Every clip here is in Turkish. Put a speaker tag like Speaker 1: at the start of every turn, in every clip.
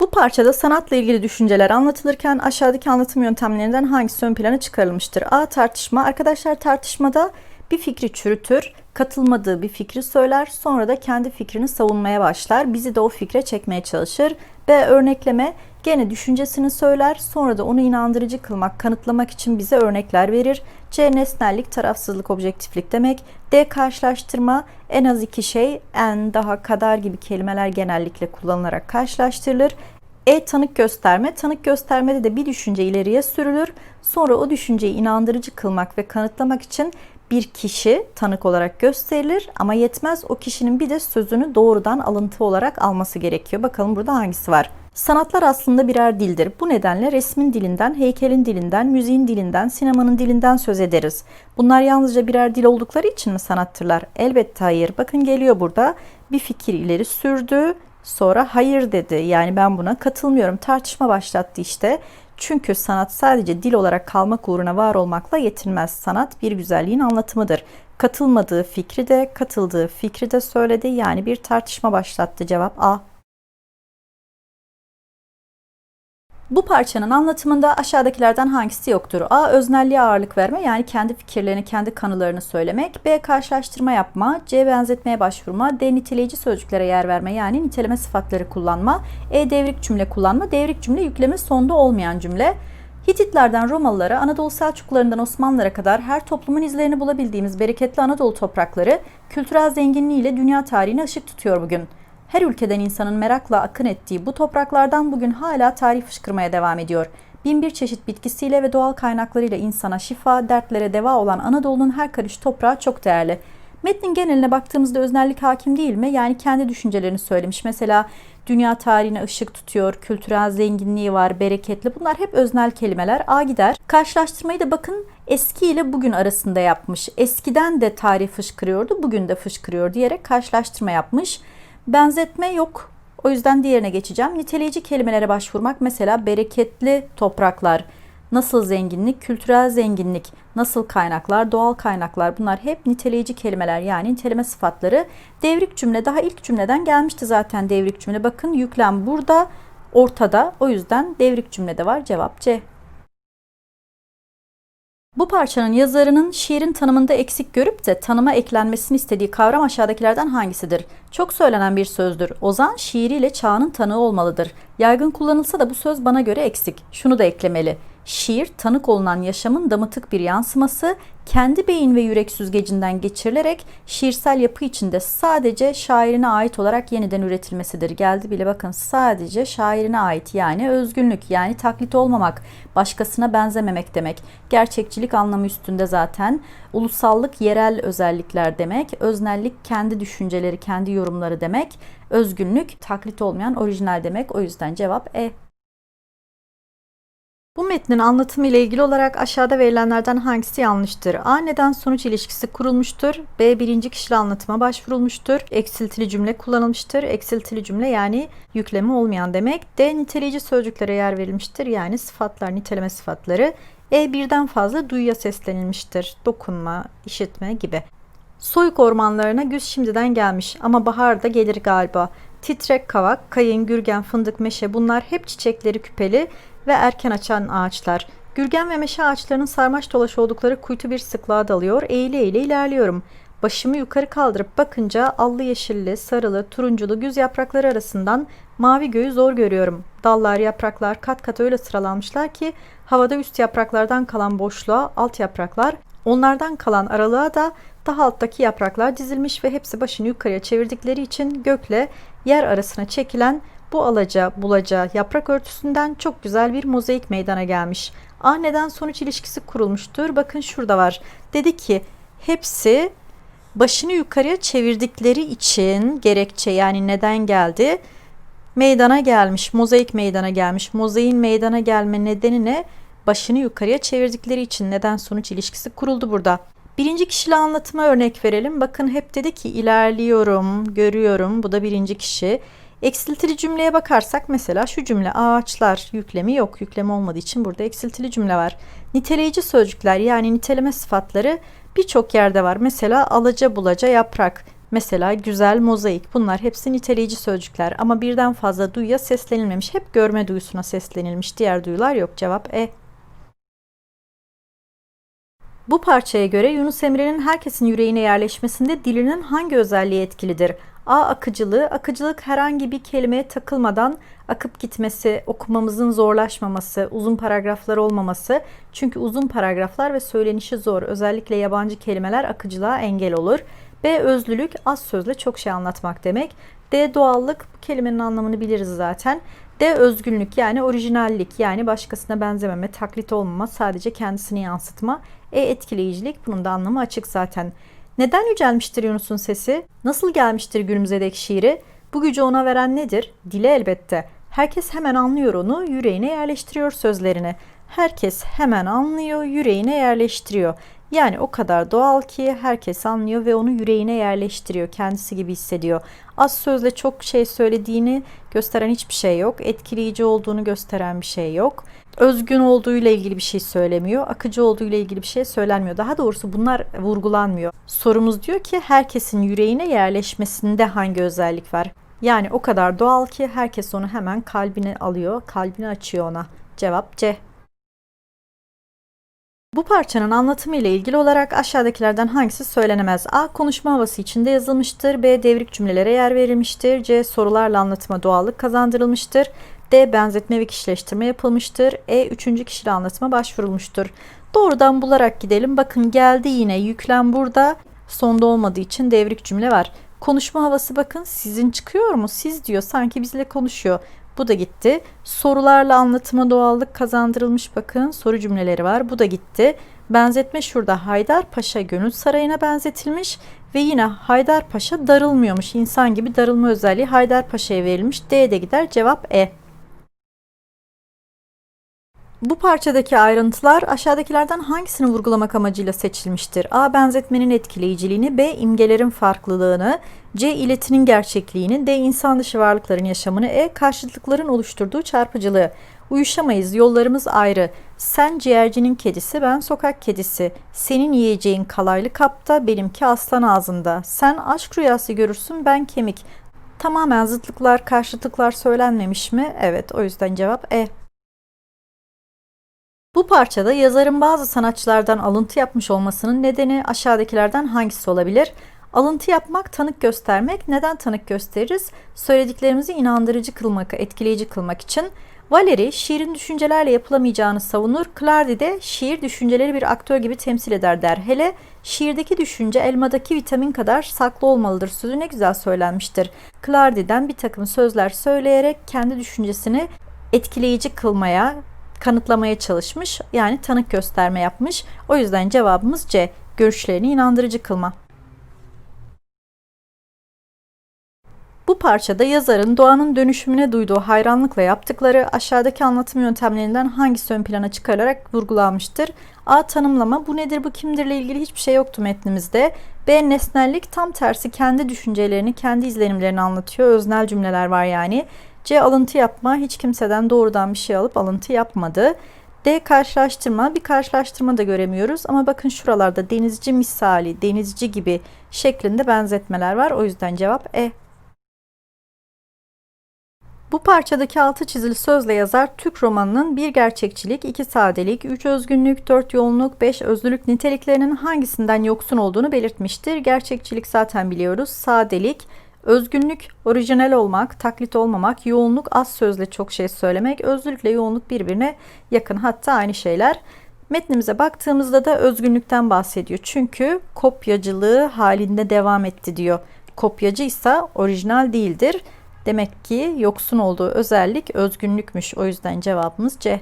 Speaker 1: Bu parçada sanatla ilgili düşünceler anlatılırken aşağıdaki anlatım yöntemlerinden hangisi ön plana çıkarılmıştır? A. Tartışma. Arkadaşlar tartışmada bir fikri çürütür, katılmadığı bir fikri söyler, sonra da kendi fikrini savunmaya başlar. Bizi de o fikre çekmeye çalışır. B. Örnekleme. Gene düşüncesini söyler, sonra da onu inandırıcı kılmak, kanıtlamak için bize örnekler verir. C. Nesnellik, tarafsızlık, objektiflik demek. D. Karşılaştırma. En az iki şey, en, daha, kadar gibi kelimeler genellikle kullanılarak karşılaştırılır. E tanık gösterme. Tanık göstermede de bir düşünce ileriye sürülür. Sonra o düşünceyi inandırıcı kılmak ve kanıtlamak için bir kişi tanık olarak gösterilir ama yetmez o kişinin bir de sözünü doğrudan alıntı olarak alması gerekiyor. Bakalım burada hangisi var? Sanatlar aslında birer dildir. Bu nedenle resmin dilinden, heykelin dilinden, müziğin dilinden, sinemanın dilinden söz ederiz. Bunlar yalnızca birer dil oldukları için mi sanattırlar? Elbette hayır. Bakın geliyor burada bir fikir ileri sürdü, sonra hayır dedi. Yani ben buna katılmıyorum. Tartışma başlattı işte. Çünkü sanat sadece dil olarak kalmak uğruna var olmakla yetinmez. Sanat bir güzelliğin anlatımıdır. Katılmadığı fikri de, katıldığı fikri de söyledi. Yani bir tartışma başlattı. Cevap A. Bu parçanın anlatımında aşağıdakilerden hangisi yoktur? A. Öznelliğe ağırlık verme yani kendi fikirlerini, kendi kanılarını söylemek. B. Karşılaştırma yapma. C. Benzetmeye başvurma. D. Niteleyici sözcüklere yer verme yani niteleme sıfatları kullanma. E. Devrik cümle kullanma. Devrik cümle yükleme sonda olmayan cümle. Hititlerden Romalılara, Anadolu Selçuklularından Osmanlılara kadar her toplumun izlerini bulabildiğimiz bereketli Anadolu toprakları kültürel zenginliğiyle dünya tarihine ışık tutuyor bugün. Her ülkeden insanın merakla akın ettiği bu topraklardan bugün hala tarih fışkırmaya devam ediyor. Binbir çeşit bitkisiyle ve doğal kaynaklarıyla insana şifa, dertlere deva olan Anadolu'nun her karış toprağı çok değerli. Metnin geneline baktığımızda öznellik hakim değil mi? Yani kendi düşüncelerini söylemiş. Mesela dünya tarihine ışık tutuyor, kültürel zenginliği var, bereketli. Bunlar hep öznel kelimeler. A gider. Karşılaştırmayı da bakın eski ile bugün arasında yapmış. Eskiden de tarih fışkırıyordu, bugün de fışkırıyor diyerek karşılaştırma yapmış. Benzetme yok. O yüzden diğerine geçeceğim. Niteleyici kelimelere başvurmak mesela bereketli topraklar, nasıl zenginlik, kültürel zenginlik, nasıl kaynaklar, doğal kaynaklar bunlar hep niteleyici kelimeler yani niteleme sıfatları. Devrik cümle daha ilk cümleden gelmişti zaten devrik cümle. Bakın yüklem burada ortada. O yüzden devrik cümlede var. Cevap C. Bu parçanın yazarının şiirin tanımında eksik görüp de tanıma eklenmesini istediği kavram aşağıdakilerden hangisidir? Çok söylenen bir sözdür. Ozan şiiriyle çağının tanığı olmalıdır. Yaygın kullanılsa da bu söz bana göre eksik. Şunu da eklemeli. Şiir, tanık olunan yaşamın damıtık bir yansıması, kendi beyin ve yürek süzgecinden geçirilerek şiirsel yapı içinde sadece şairine ait olarak yeniden üretilmesidir. Geldi bile bakın sadece şairine ait yani özgünlük yani taklit olmamak, başkasına benzememek demek. Gerçekçilik anlamı üstünde zaten. Ulusallık yerel özellikler demek. Öznellik kendi düşünceleri, kendi yorumları demek. Özgünlük taklit olmayan orijinal demek. O yüzden cevap E. Bu metnin anlatımı ile ilgili olarak aşağıda verilenlerden hangisi yanlıştır? A. Neden sonuç ilişkisi kurulmuştur. B. Birinci kişili anlatıma başvurulmuştur. Eksiltili cümle kullanılmıştır. Eksiltili cümle yani yüklemi olmayan demek. D. Niteleyici sözcüklere yer verilmiştir. Yani sıfatlar, niteleme sıfatları. E. Birden fazla duyuya seslenilmiştir. Dokunma, işitme gibi. Soyuk ormanlarına güz şimdiden gelmiş ama bahar da gelir galiba. Titrek kavak, kayın, gürgen, fındık, meşe bunlar hep çiçekleri küpeli ve erken açan ağaçlar. Gürgen ve meşe ağaçlarının sarmaş dolaş oldukları kuytu bir sıklığa dalıyor. Eğile eğile ilerliyorum. Başımı yukarı kaldırıp bakınca allı yeşilli, sarılı, turunculu güz yaprakları arasından mavi göğü zor görüyorum. Dallar, yapraklar kat kat öyle sıralanmışlar ki havada üst yapraklardan kalan boşluğa alt yapraklar, onlardan kalan aralığa da daha alttaki yapraklar dizilmiş ve hepsi başını yukarıya çevirdikleri için gökle yer arasına çekilen bu alaca bulaca yaprak örtüsünden çok güzel bir mozaik meydana gelmiş. A neden sonuç ilişkisi kurulmuştur. Bakın şurada var. Dedi ki hepsi başını yukarıya çevirdikleri için gerekçe yani neden geldi? Meydana gelmiş, mozaik meydana gelmiş. Mozaiğin meydana gelme nedeni ne? Başını yukarıya çevirdikleri için neden sonuç ilişkisi kuruldu burada. Birinci kişili anlatıma örnek verelim. Bakın hep dedi ki ilerliyorum, görüyorum. Bu da birinci kişi. Eksiltili cümleye bakarsak mesela şu cümle ağaçlar yüklemi yok. Yüklemi olmadığı için burada eksiltili cümle var. Niteleyici sözcükler yani niteleme sıfatları birçok yerde var. Mesela alaca bulaca yaprak. Mesela güzel, mozaik bunlar hepsi niteleyici sözcükler ama birden fazla duyuya seslenilmemiş. Hep görme duyusuna seslenilmiş. Diğer duyular yok. Cevap E. Bu parçaya göre Yunus Emre'nin herkesin yüreğine yerleşmesinde dilinin hangi özelliği etkilidir? A. Akıcılığı. Akıcılık herhangi bir kelimeye takılmadan akıp gitmesi, okumamızın zorlaşmaması, uzun paragraflar olmaması. Çünkü uzun paragraflar ve söylenişi zor. Özellikle yabancı kelimeler akıcılığa engel olur. B. Özlülük. Az sözle çok şey anlatmak demek. D. Doğallık. Bu kelimenin anlamını biliriz zaten. D. Özgünlük yani orijinallik yani başkasına benzememe, taklit olmama, sadece kendisini yansıtma. E. Etkileyicilik. Bunun da anlamı açık zaten. Neden yücelmiştir Yunus'un sesi? Nasıl gelmiştir günümüze dek şiiri? Bu gücü ona veren nedir? Dile elbette. Herkes hemen anlıyor onu, yüreğine yerleştiriyor sözlerini. Herkes hemen anlıyor, yüreğine yerleştiriyor. Yani o kadar doğal ki herkes anlıyor ve onu yüreğine yerleştiriyor. Kendisi gibi hissediyor. Az sözle çok şey söylediğini gösteren hiçbir şey yok. Etkileyici olduğunu gösteren bir şey yok. Özgün olduğuyla ilgili bir şey söylemiyor. Akıcı olduğuyla ilgili bir şey söylenmiyor. Daha doğrusu bunlar vurgulanmıyor. Sorumuz diyor ki herkesin yüreğine yerleşmesinde hangi özellik var? Yani o kadar doğal ki herkes onu hemen kalbine alıyor, kalbini açıyor ona. Cevap C. Bu parçanın anlatımı ile ilgili olarak aşağıdakilerden hangisi söylenemez? A. Konuşma havası içinde yazılmıştır. B. Devrik cümlelere yer verilmiştir. C. Sorularla anlatıma doğallık kazandırılmıştır. D. Benzetme ve kişileştirme yapılmıştır. E. Üçüncü kişili anlatıma başvurulmuştur. Doğrudan bularak gidelim. Bakın geldi yine yüklem burada. Sonda olmadığı için devrik cümle var. Konuşma havası bakın sizin çıkıyor mu? Siz diyor sanki bizle konuşuyor. Bu da gitti. Sorularla anlatıma doğallık kazandırılmış bakın. Soru cümleleri var. Bu da gitti. Benzetme şurada Haydarpaşa Gönül Sarayı'na benzetilmiş ve yine Haydarpaşa darılmıyormuş. İnsan gibi darılma özelliği Haydarpaşa'ya verilmiş. D de gider. Cevap E. Bu parçadaki ayrıntılar aşağıdakilerden hangisini vurgulamak amacıyla seçilmiştir? A. Benzetmenin etkileyiciliğini, B. imgelerin farklılığını, C. iletinin gerçekliğini, D. insan dışı varlıkların yaşamını, E. Karşıtlıkların oluşturduğu çarpıcılığı. Uyuşamayız, yollarımız ayrı. Sen ciğercinin kedisi, ben sokak kedisi. Senin yiyeceğin kalaylı kapta, benimki aslan ağzında. Sen aşk rüyası görürsün, ben kemik. Tamamen zıtlıklar, karşıtlıklar söylenmemiş mi? Evet, o yüzden cevap E. Bu parçada yazarın bazı sanatçılardan alıntı yapmış olmasının nedeni aşağıdakilerden hangisi olabilir? Alıntı yapmak, tanık göstermek. Neden tanık gösteririz? Söylediklerimizi inandırıcı kılmak, etkileyici kılmak için. Valeri şiirin düşüncelerle yapılamayacağını savunur. Clardy de şiir düşünceleri bir aktör gibi temsil eder der. Hele şiirdeki düşünce elmadaki vitamin kadar saklı olmalıdır sözü ne güzel söylenmiştir. Clardy'den bir takım sözler söyleyerek kendi düşüncesini etkileyici kılmaya, kanıtlamaya çalışmış. Yani tanık gösterme yapmış. O yüzden cevabımız C. Görüşlerini inandırıcı kılma. Bu parçada yazarın doğanın dönüşümüne duyduğu hayranlıkla yaptıkları aşağıdaki anlatım yöntemlerinden hangisi ön plana çıkararak vurgulanmıştır? A. Tanımlama. Bu nedir bu kimdirle ilgili hiçbir şey yoktu metnimizde. B. Nesnellik. Tam tersi kendi düşüncelerini, kendi izlenimlerini anlatıyor. Öznel cümleler var yani. C. Alıntı yapma. Hiç kimseden doğrudan bir şey alıp alıntı yapmadı. D. Karşılaştırma. Bir karşılaştırma da göremiyoruz ama bakın şuralarda denizci misali, denizci gibi şeklinde benzetmeler var. O yüzden cevap E. Bu parçadaki altı çizili sözle yazar Türk romanının bir gerçekçilik, iki sadelik, üç özgünlük, dört yoğunluk, beş özlülük niteliklerinin hangisinden yoksun olduğunu belirtmiştir. Gerçekçilik zaten biliyoruz. Sadelik, özgünlük, orijinal olmak, taklit olmamak, yoğunluk, az sözle çok şey söylemek, özlülükle yoğunluk birbirine yakın hatta aynı şeyler. Metnimize baktığımızda da özgünlükten bahsediyor. Çünkü kopyacılığı halinde devam etti diyor. Kopyacı ise orijinal değildir. Demek ki yoksun olduğu özellik özgünlükmüş. O yüzden cevabımız C.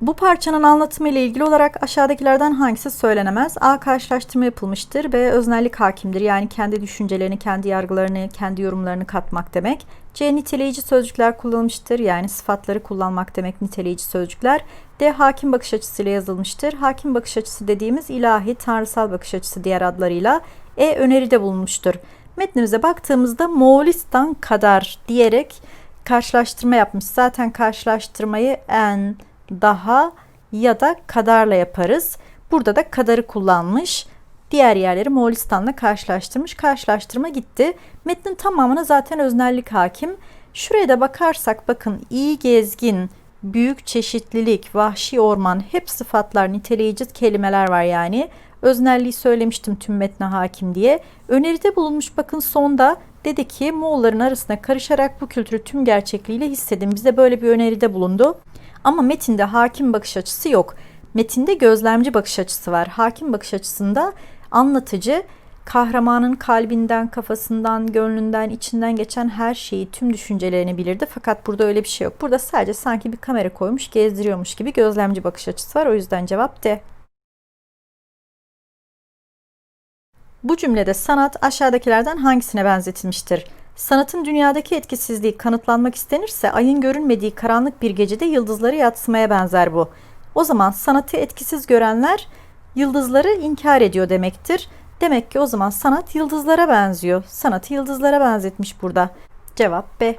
Speaker 1: Bu parçanın anlatımı ile ilgili olarak aşağıdakilerden hangisi söylenemez? A. Karşılaştırma yapılmıştır. B. Öznellik hakimdir. Yani kendi düşüncelerini, kendi yargılarını, kendi yorumlarını katmak demek. C. Niteleyici sözcükler kullanılmıştır. Yani sıfatları kullanmak demek niteleyici sözcükler. D. Hakim bakış açısıyla yazılmıştır. Hakim bakış açısı dediğimiz ilahi, tanrısal bakış açısı diğer adlarıyla. E. Öneride bulunmuştur. Metnimize baktığımızda Moğolistan kadar diyerek karşılaştırma yapmış. Zaten karşılaştırmayı en, daha ya da kadarla yaparız. Burada da kadarı kullanmış. diğer yerleri Moğolistan'la karşılaştırmış. Karşılaştırma gitti. Metnin tamamına zaten öznellik hakim. Şuraya da bakarsak bakın iyi gezgin, büyük çeşitlilik, vahşi orman hep sıfatlar, niteleyici kelimeler var yani. Öznelliği söylemiştim tüm metne hakim diye. Öneride bulunmuş bakın sonda dedi ki Moğolların arasına karışarak bu kültürü tüm gerçekliğiyle hissedin. Bize böyle bir öneride bulundu. Ama metinde hakim bakış açısı yok. Metinde gözlemci bakış açısı var. Hakim bakış açısında anlatıcı kahramanın kalbinden, kafasından, gönlünden, içinden geçen her şeyi, tüm düşüncelerini bilirdi. Fakat burada öyle bir şey yok. Burada sadece sanki bir kamera koymuş, gezdiriyormuş gibi gözlemci bakış açısı var. O yüzden cevap D. Bu cümlede sanat aşağıdakilerden hangisine benzetilmiştir? Sanatın dünyadaki etkisizliği kanıtlanmak istenirse ayın görünmediği karanlık bir gecede yıldızları yatsımaya benzer bu. O zaman sanatı etkisiz görenler yıldızları inkar ediyor demektir. Demek ki o zaman sanat yıldızlara benziyor. Sanatı yıldızlara benzetmiş burada. Cevap B.